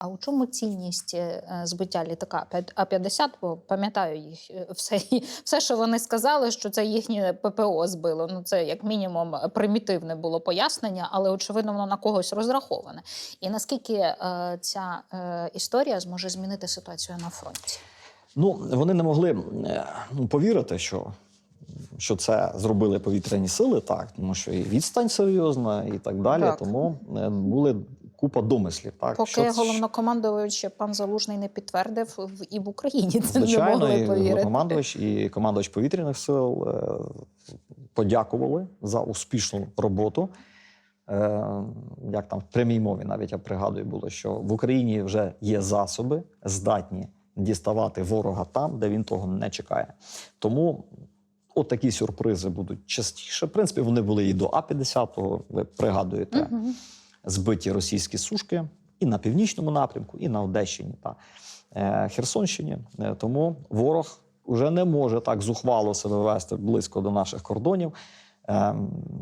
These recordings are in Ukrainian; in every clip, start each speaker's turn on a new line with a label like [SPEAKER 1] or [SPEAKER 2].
[SPEAKER 1] А у чому цінність е, збиття літака А-50? Бо пам'ятаю їх е, все, все, що вони сказали, що це їхнє ППО збило. Ну це як мінімум примітивне було пояснення, але очевидно воно на когось розраховане. І наскільки е, ця е, історія зможе змінити ситуацію на фронті?
[SPEAKER 2] Ну, вони не могли е, ну, повірити, що, що це зробили повітряні сили, так, тому що і відстань серйозна, і так далі.
[SPEAKER 1] Так.
[SPEAKER 2] Тому е, були купа домислів. Так,
[SPEAKER 1] Поки
[SPEAKER 2] що,
[SPEAKER 1] головнокомандуючий пан Залужний не підтвердив, і в Україні це не
[SPEAKER 2] Звичайно,
[SPEAKER 1] могли
[SPEAKER 2] і
[SPEAKER 1] повірити.
[SPEAKER 2] командувач, і командувач повітряних сил е, подякували за успішну роботу. Е, Як там в прямій мові навіть я пригадую було, що в Україні вже є засоби, здатні діставати ворога там, де він того не чекає. Тому от такі сюрпризи будуть частіше. В принципі, вони були і до А-50, ви пригадуєте
[SPEAKER 1] Мгм.
[SPEAKER 2] Збиті російські сушки і на північному напрямку, і на Одещині та е, Херсонщині. Е, Тому ворог вже не може так зухвало себе вести близько до наших кордонів. Е,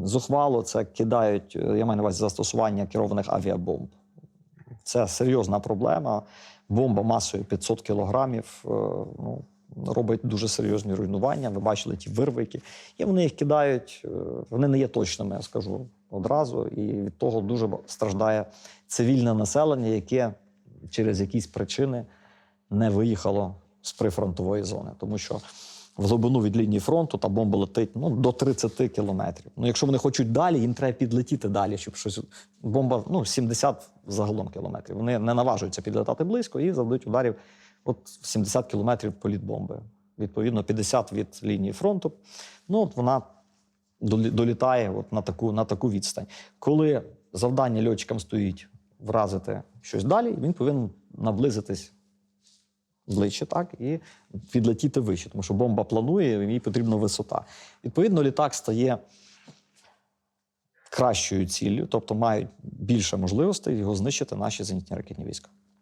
[SPEAKER 2] Зухвало це кидають, я маю на увазі застосування керованих авіабомб. Це серйозна проблема. Бомба масою 500 кілограмів ну, робить дуже серйозні руйнування. Ви бачили ті вирвики. І вони їх кидають, е, вони не є точними, я скажу одразу. І від того дуже страждає цивільне населення, яке через якісь причини не виїхало з прифронтової зони. Тому що в глибину від лінії фронту та бомба летить ну, до 30 кілометрів. Ну, якщо вони хочуть далі, їм треба підлетіти далі, щоб щось. Бомба ну, 70 загалом кілометрів. Вони не наважуються підлетати близько і завдають ударів от 70 кілометрів політ бомби. Відповідно, 50 від лінії фронту. Ну, от вона долітає от на, таку, на таку відстань. Коли завдання льотчикам стоїть вразити щось далі, він повинен наблизитись ближче, так, і відлетіти вище, тому що бомба планує, їй потрібна висота. Відповідно, літак стає кращою ціллю, тобто мають більше можливостей його знищити наші зенітні ракетні війська.